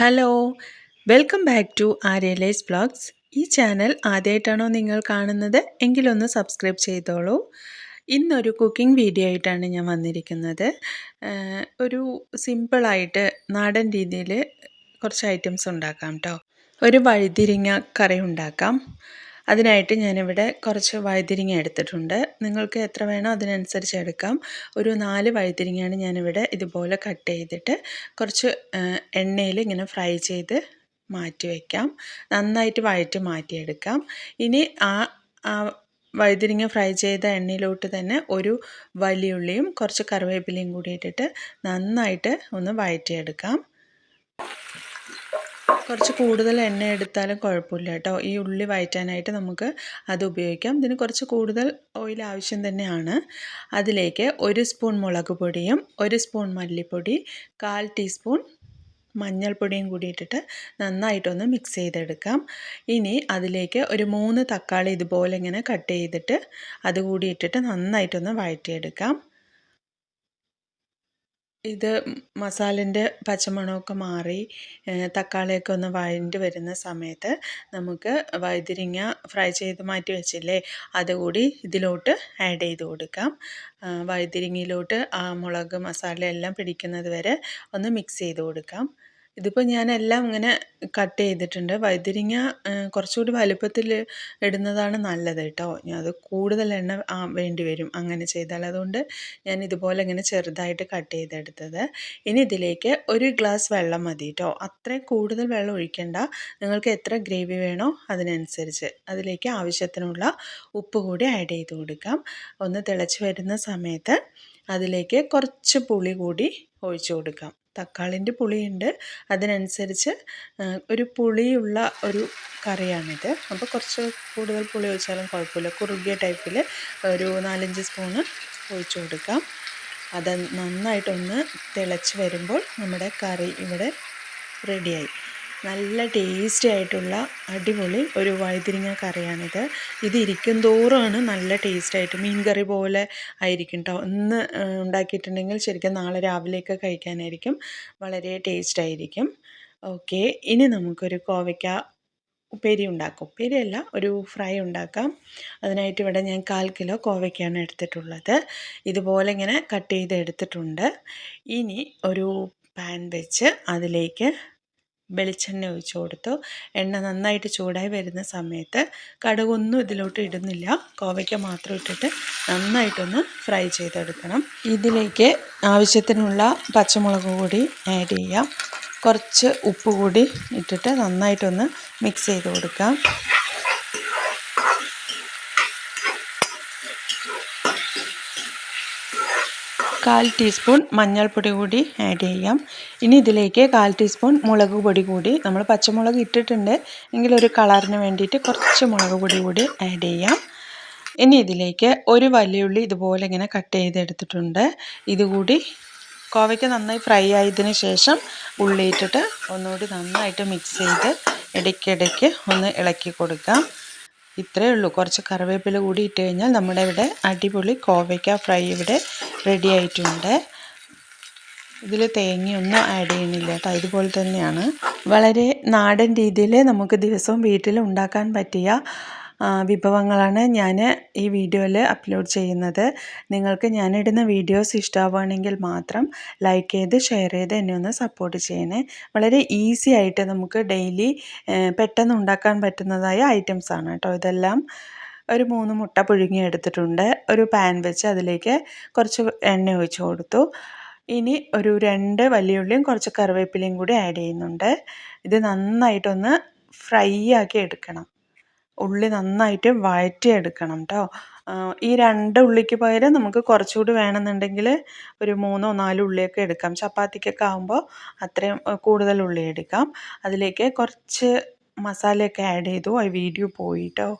Hello welcome back to ആര്യലൈസ് blogs ഈ channel ആദ്യമായിട്ടാണോ നിങ്ങൾ കാണുന്നത്? എങ്കിലൊന്ന് സബ്സ്ക്രൈബ് ചെയ്തോളൂ. ഇന്നൊരു കുക്കിംഗ് വീഡിയോ ആയിട്ടാണ് ഞാൻ വന്നിരിക്കുന്നത്. ഒരു സിമ്പിളായിട്ട് നാടൻ രീതിയിൽ കുറച്ച് ഐറ്റംസ് ഉണ്ടാക്കാം കേട്ടോ ഒരു വഴുതിരിങ്ങ കറി ഉണ്ടാക്കാം. അതിനായിട്ട് ഞാനിവിടെ കുറച്ച് വഴുതിരിങ്ങ എടുത്തിട്ടുണ്ട്. നിങ്ങൾക്ക് എത്ര വേണോ അതിനനുസരിച്ച് എടുക്കാം. ഒരു നാല് വഴുതിരിങ്ങയാണ് ഞാനിവിടെ ഇതുപോലെ കട്ട് ചെയ്തിട്ട് കുറച്ച് എണ്ണയിൽ ഇങ്ങനെ ഫ്രൈ ചെയ്ത് മാറ്റി വയ്ക്കാം നന്നായിട്ട് വഴറ്റി മാറ്റിയെടുക്കാം. ഇനി ആ വഴുതിരിങ്ങ ഫ്രൈ ചെയ്ത എണ്ണയിലോട്ട് തന്നെ ഒരു വലിയുള്ളിയും കുറച്ച് കറിവേപ്പിലയും കൂടി ഇട്ടിട്ട് നന്നായിട്ട് ഒന്ന് വഴറ്റിയെടുക്കാം. കുറച്ച് കൂടുതൽ എണ്ണ എടുത്താലും കുഴപ്പമില്ല കേട്ടോ. ഈ ഉള്ളി വഴറ്റാനായിട്ട് നമുക്ക് അത് ഉപയോഗിക്കാം. ഇതിന് കുറച്ച് കൂടുതൽ ഓയിൽ ആവശ്യം തന്നെയാണ്. അതിലേക്ക് ഒരു സ്പൂൺ മുളക് പൊടിയും ഒരു സ്പൂൺ മല്ലിപ്പൊടി കാൽ ടീസ്പൂൺ മഞ്ഞൾപ്പൊടിയും കൂടി ഇട്ടിട്ട് നന്നായിട്ടൊന്ന് മിക്സ് ചെയ്തെടുക്കാം. ഇനി അതിലേക്ക് ഒരു മൂന്ന് തക്കാളി ഇതുപോലെ ഇങ്ങനെ കട്ട് ചെയ്തിട്ട് അതുകൂടി ഇട്ടിട്ട് നന്നായിട്ടൊന്ന് വഴറ്റിയെടുക്കാം. ഇത് മസാലേന്റെ പച്ചമണമൊക്കെ മാറി തക്കാളിയൊക്കെ ഒന്ന് വഴണ്ട് വരുന്ന സമയത്ത് നമുക്ക് വഴുതിരിങ്ങ ഫ്രൈ ചെയ്ത് മാറ്റി വെച്ചില്ലേ അതുകൂടി ഇതിലോട്ട് ആഡ് ചെയ്ത് കൊടുക്കാം. വഴുതിരിങ്ങയിലോട്ട് ആ മുളക് മസാല എല്ലാം പിടിക്കുന്നത് വരെ ഒന്ന് മിക്സ് ചെയ്ത് കൊടുക്കാം. ഇതിപ്പോൾ ഞാൻ എല്ലാം ഇങ്ങനെ കട്ട് ചെയ്തിട്ടുണ്ട്. വഴുതിരിങ്ങ കുറച്ചുകൂടി വലുപ്പത്തിൽ ഇടുന്നതാണ് നല്ലത് കേട്ടോ. അത് കൂടുതൽ എണ്ണ വേണ്ടി വരും അങ്ങനെ ചെയ്താൽ. അതുകൊണ്ട് ഞാൻ ഇതുപോലെ ഇങ്ങനെ ചെറുതായിട്ട് കട്ട് ചെയ്തെടുത്തത്. ഇനി ഇതിലേക്ക് ഒരു ഗ്ലാസ് വെള്ളം മതി കേട്ടോ. അത്രയും കൂടുതൽ വെള്ളം ഒഴിക്കേണ്ട. നിങ്ങൾക്ക് എത്ര ഗ്രേവി വേണോ അതിനനുസരിച്ച് അതിലേക്ക് ആവശ്യത്തിനുള്ള ഉപ്പ് കൂടി ആഡ് ചെയ്ത് കൊടുക്കാം. ഒന്ന് തിളച്ച് വരുന്ന സമയത്ത് അതിലേക്ക് കുറച്ച് പുളി കൂടി ഒഴിച്ചു കൊടുക്കാം. തക്കാളിന്റെ പുളിയുണ്ട്. അതിനനുസരിച്ച് ഒരു പുളിയുള്ള ഒരു കറിയാണിത്. അപ്പോൾ കുറച്ച് കൂടുതൽ പുളി ഒഴിച്ചാലും കുഴപ്പമില്ല. കുറുകിയ ടൈപ്പിൽ ഒരു നാലഞ്ച് സ്പൂണ് ഒഴിച്ചു കൊടുക്കാം. അത് നന്നായിട്ടൊന്ന് തിളച്ച് വരുമ്പോൾ നമ്മുടെ കറി ഇവിടെ റെഡിയായി. നല്ല ടേസ്റ്റി ആയിട്ടുള്ള അടിപൊളി ഒരു വഴുതിരിങ്ങ കറിയാണിത്. ഇത് ഇരിക്കും തോറുമാണ് നല്ല ടേസ്റ്റായിട്ട് മീൻ കറി പോലെ ആയിരിക്കും കേട്ടോ ഇന്ന് ഉണ്ടാക്കിയിട്ടുണ്ടെങ്കിൽ ശരിക്കും നാളെ രാവിലെയൊക്കെ കഴിക്കാനായിരിക്കും. വളരെ ടേസ്റ്റ് ആയിരിക്കും. ഓക്കെ ഇനി നമുക്കൊരു കോവയ്ക്ക ഉപ്പേരി ഉണ്ടാക്കും. ഉപ്പേരിയല്ല ഒരു ഫ്രൈ ഉണ്ടാക്കാം. അതിനായിട്ട് ഇവിടെ ഞാൻ കാൽ കിലോ കോവയ്ക്കാണ് എടുത്തിട്ടുള്ളത്. ഇതുപോലെ ഇങ്ങനെ കട്ട് ചെയ്ത് എടുത്തിട്ടുണ്ട് ഇനി ഒരു പാൻ വെച്ച് അതിലേക്ക് വെളിച്ചെണ്ണ ഒഴിച്ചു കൊടുത്തു. എണ്ണ നന്നായിട്ട് ചൂടായി വരുന്ന സമയത്ത് കടുകൊന്നും ഇതിലോട്ട് ഇടുന്നില്ല. കോവയ്ക്ക മാത്രം ഇട്ടിട്ട് നന്നായിട്ടൊന്ന് ഫ്രൈ ചെയ്തെടുക്കണം. ഇതിലേക്ക് ആവശ്യത്തിനുള്ള പച്ചമുളക് കൂടി ആഡ് ചെയ്യാം. കുറച്ച് ഉപ്പ് കൂടി ഇട്ടിട്ട് നന്നായിട്ടൊന്ന് മിക്സ് ചെയ്ത് കൊടുക്കാം. കാൽ ടീസ്പൂൺ മഞ്ഞൾപ്പൊടി കൂടി ആഡ് ചെയ്യാം. ഇനി ഇതിലേക്ക് കാൽ ടീസ്പൂൺ മുളക് പൊടി കൂടി നമ്മൾ പച്ചമുളക് ഇട്ടിട്ടുണ്ട്. എങ്കിൽ ഒരു കളറിന് വേണ്ടിയിട്ട് കുറച്ച് മുളക് പൊടി കൂടി ആഡ് ചെയ്യാം. ഇനി ഇതിലേക്ക് ഒരു വലിയുള്ളി ഇതുപോലെ ഇങ്ങനെ കട്ട് ചെയ്തെടുത്തിട്ടുണ്ട്. ഇതുകൂടി കോവയ്ക്ക് നന്നായി ഫ്രൈ ആയതിന് ശേഷം ഉള്ളി ഇട്ടിട്ട് ഒന്നുകൂടി നന്നായിട്ട് മിക്സ് ചെയ്ത് ഇടയ്ക്കിടയ്ക്ക് ഒന്ന് ഇളക്കി കൊടുക്കാം. ഇത്രയേ ഉള്ളൂ. കുറച്ച് കറിവേപ്പില കൂടി ഇട്ട് കഴിഞ്ഞാൽ നമ്മുടെ ഇവിടെ അടിപൊളി കോവയ്ക്ക ഫ്രൈ ഇവിടെ റെഡി ആയിട്ടുണ്ട്. ഇതിൽ തേങ്ങയൊന്നും ആഡ് ചെയ്യുന്നില്ല കേട്ടോ. ഇതുപോലെ തന്നെയാണ്. വളരെ നാടൻ രീതിയിൽ നമുക്ക് ദിവസവും വീട്ടിൽ ഉണ്ടാക്കാൻ പറ്റിയ വിഭവങ്ങളാണ് ഞാൻ ഈ വീഡിയോയിൽ അപ്ലോഡ് ചെയ്യുന്നത്. നിങ്ങൾക്ക് ഞാനിടുന്ന വീഡിയോസ് ഇഷ്ടമാവുകയാണെങ്കിൽ മാത്രം ലൈക്ക് ചെയ്ത് ഷെയർ ചെയ്ത് എന്നെ ഒന്ന് സപ്പോർട്ട് ചെയ്യണേ. വളരെ ഈസി ആയിട്ട് നമുക്ക് ഡെയിലി പെട്ടെന്ന് ഉണ്ടാക്കാൻ പറ്റുന്നതായ ഐറ്റംസാണ് കേട്ടോ ഇതെല്ലാം. ഒരു മൂന്ന് മുട്ട പുഴുങ്ങി എടുത്തിട്ടുണ്ട്. ഒരു പാൻ വെച്ച് അതിലേക്ക് കുറച്ച് എണ്ണ ഒഴിച്ച് കൊടുത്തു. ഇനി ഒരു രണ്ട് വലിയുള്ളിയും കുറച്ച് കറിവേപ്പിലയും കൂടി ആഡ് ചെയ്യുന്നുണ്ട്. ഇത് നന്നായിട്ടൊന്ന് ഫ്രൈ ആക്കി എടുക്കണം. ഉള്ളി നന്നായിട്ട് വഴറ്റിയെടുക്കണം കേട്ടോ ഈ രണ്ട് ഉള്ളിക്ക് പകരം നമുക്ക് കുറച്ചുകൂടി വേണമെന്നുണ്ടെങ്കിൽ ഒരു മൂന്നോ നാലോ ഉള്ളിയൊക്കെ എടുക്കാം. ചപ്പാത്തിക്കൊക്കെ ആകുമ്പോൾ അത്രയും കൂടുതൽ ഉള്ളി എടുക്കാം. അതിലേക്ക് കുറച്ച് മസാലയൊക്കെ ആഡ് ചെയ്തു. ആ വീഡിയോ പോയിട്ടോ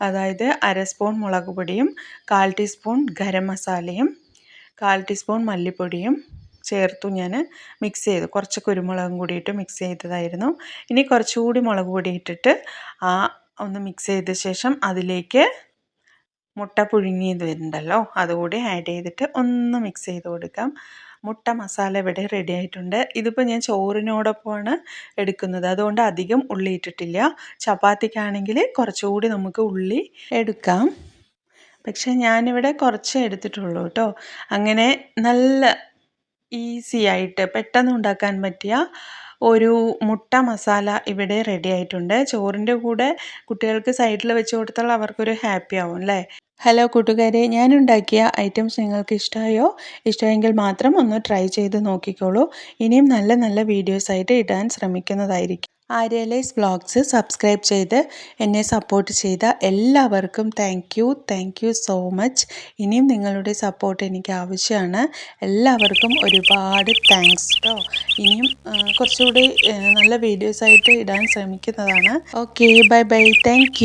അതായത് അര സ്പൂൺ മുളക് പൊടിയും കാൽ ടീസ്പൂൺ ഗരം മസാലയും കാൽ ടീസ്പൂൺ മല്ലിപ്പൊടിയും ചേർത്തു ഞാൻ മിക്സ് ചെയ്തു. കുറച്ച് കുരുമുളകും കൂടി ഇട്ട് മിക്സ് ചെയ്തതായിരുന്നു. ഇനി കുറച്ചുകൂടി മുളക് പൊടി ഇട്ടിട്ട് ആ ഒന്ന് മിക്സ് ചെയ്ത ശേഷം അതിലേക്ക് മുട്ട പുഴുങ്ങിയത് വരുന്നുണ്ടല്ലോ അതുകൂടി ആഡ് ചെയ്തിട്ട് ഒന്ന് മിക്സ് ചെയ്ത് കൊടുക്കാം. മുട്ട മസാല ഇവിടെ റെഡി ആയിട്ടുണ്ട്. ഇതിപ്പോൾ ഞാൻ ചോറിനോടൊപ്പമാണ് എടുക്കുന്നത്. അതുകൊണ്ട് അധികം ഉള്ളി ഇട്ടിട്ടില്ല. ചപ്പാത്തിക്കാണെങ്കിൽ കുറച്ചുകൂടി നമുക്ക് ഉള്ളി എടുക്കാം. പക്ഷേ ഞാനിവിടെ കുറച്ച് എടുത്തിട്ടുള്ളൂ കേട്ടോ. അങ്ങനെ നല്ല ഈസി ആയിട്ട് പെട്ടെന്ന് ഉണ്ടാക്കാൻ പറ്റിയ ഒരു മുട്ട മസാല ഇവിടെ റെഡി ആയിട്ടുണ്ട്. ചോറിന്റെ കൂടെ കുട്ടികൾക്ക് സൈഡിൽ വെച്ച് കൊടുത്താൽ അവർക്കൊരു ഹാപ്പി ആവും അല്ലേ? ഹലോ കൂട്ടുകാരെ. ഞാനുണ്ടാക്കിയ ഐറ്റംസ് നിങ്ങൾക്ക് ഇഷ്ടമായോ ഇഷ്ടമെങ്കിൽ മാത്രം ഒന്ന് ട്രൈ ചെയ്ത് നോക്കിക്കോളൂ. ഇനിയും നല്ല നല്ല വീഡിയോസായിട്ട് ഇടാൻ ശ്രമിക്കുന്നതായിരിക്കും. ആര്യലൈസ് ബ്ലോഗ്സ് സബ്സ്ക്രൈബ് ചെയ്ത് എന്നെ സപ്പോർട്ട് ചെയ്ത എല്ലാവർക്കും thank you thank you so much ഇനിയും നിങ്ങളുടെ സപ്പോർട്ട് എനിക്ക് ആവശ്യമാണ്. എല്ലാവർക്കും ഒരുപാട് താങ്ക്സ് കേട്ടോ ഇനിയും കുറച്ചുകൂടി നല്ല വീഡിയോസായിട്ട് ഇടാൻ ശ്രമിക്കുന്നതാണ്. Okay bye bye thank